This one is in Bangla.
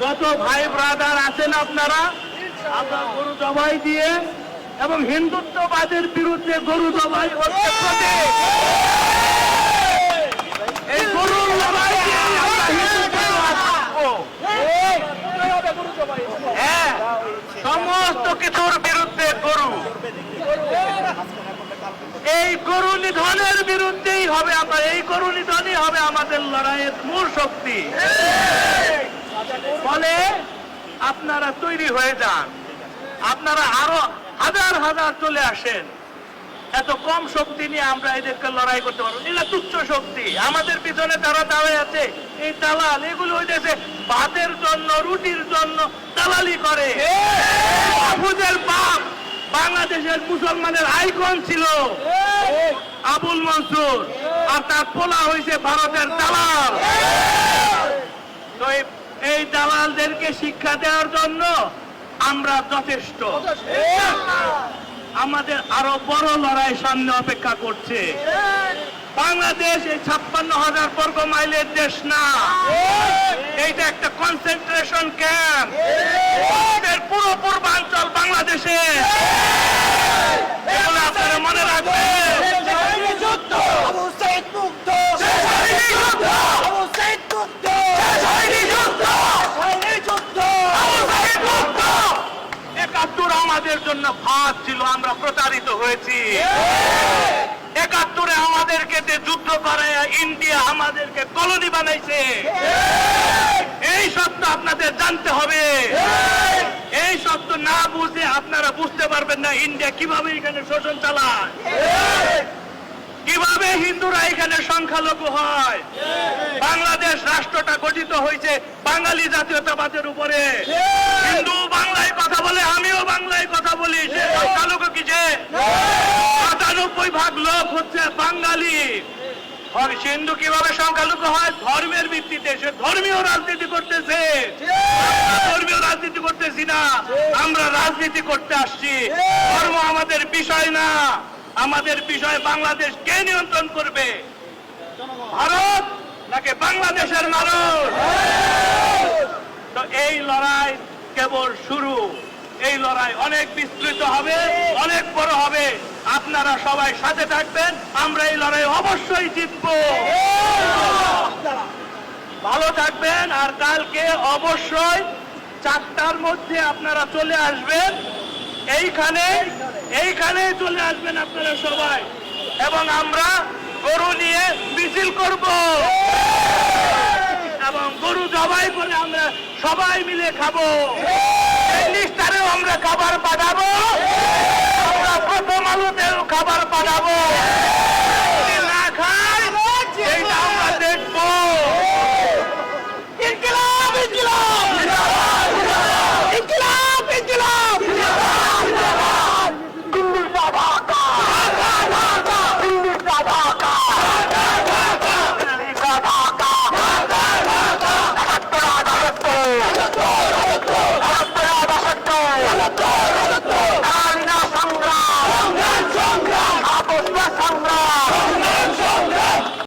যত ভাই ব্রাদার আছেন আপনারা, আপনার গরু জবাই দিয়ে এবং হিন্দুত্ববাদের বিরুদ্ধে গরু জবাই আসব। হ্যাঁ সমস্ত কিছুর বিরুদ্ধে গরু। এই গরু নিধনের বিরুদ্ধেই হবে আমরা, এই গরু নিধনই হবে আমাদের লড়াইয়ের মূল শক্তি। ফলে আপনারা তৈরি হয়ে যান। আপনারা আরও হাজার হাজার চলে আসেন। এত কম শক্তি নিয়ে আমরা এদেরকে লড়াই করতে পারব। এগুলো তুচ্ছ শক্তি। আমাদের পিছনে তারা দাঁড়ায় আছে এই দালাল এগুলো হইতেছে ভাতের জন্য রুটির জন্য দালালি করে। বাপ বাংলাদেশের মুসলমানের আইকন ছিল। আবুল মনসুর। আর তার পোলা হয়েছে ভারতের দালাল। তো এই- এই দালালদেরকে শিক্ষা দেওয়ার জন্য আমরা যথেষ্ট। আমাদের আরও বড় লড়াই সামনে অপেক্ষা করছে। বাংলাদেশ এই ছাপ্পান্ন হাজার বর্গ মাইলের দেশ না। এইটা একটা কনসেন্ট্রেশন ক্যাম্প পুরো পূর্বাঞ্চল বাংলাদেশে। মনে রাখবেন। জন্য ফাঁদ ছিল, আমরা প্রতারিত হয়েছি। একাত্তরে আমাদেরকে যে যুদ্ধ করে ইন্ডিয়া আমাদেরকে কলোনি বানাইছে। এই সত্য আপনাদের জানতে হবে। এই সত্য না বুঝে আপনারা বুঝতে পারবেন না ইন্ডিয়া কীভাবে এখানে শোষণ চালায়। কীভাবে হিন্দুরা এখানে সংখ্যালঘু হয়। বাংলাদেশ রাষ্ট্রটা গঠিত হয়েছে বাঙালি জাতীয়তাবাদের উপরে। হিন্দু বাংলায় কথা বলে, আমিও বাংলায় কথা বলি সে সংখ্যালঘু কিসে সাতানব্বই ভাগ লোক হচ্ছে বাঙালি। হিন্দু কীভাবে সংখ্যালঘু হয়? ধর্মের ভিত্তিতে। সে ধর্মীয় রাজনীতি করতেছে। ধর্মীয় রাজনীতি করতেছি না। আমরা রাজনীতি করতে আসছি। ধর্ম আমাদের বিষয় না। আমাদের বিষয় বাংলাদেশ কে নিয়ন্ত্রণ করবে? ভারত নাকি বাংলাদেশের মানুষ? তো এই লড়াই কেবল শুরু। এই লড়াই অনেক বিস্তৃত হবে, অনেক বড় হবে। আপনারা সবাই সাথে থাকবেন, আমরা এই লড়াই অবশ্যই জিতব। ভালো থাকবেন, আর কালকে অবশ্যই চারটার মধ্যে আপনারা চলে আসবেন। এইখানে এইখানে চলে আসবেন আপনারা সবাই। এবং আমরা গরু নিয়ে মিছিল করব। এবং গরু জবাই করে আমরা সবাই মিলে খাব। আমরা খাবার পাঠাবো। আমরা প্রথম আলোতেও খাবার পাঠাবো।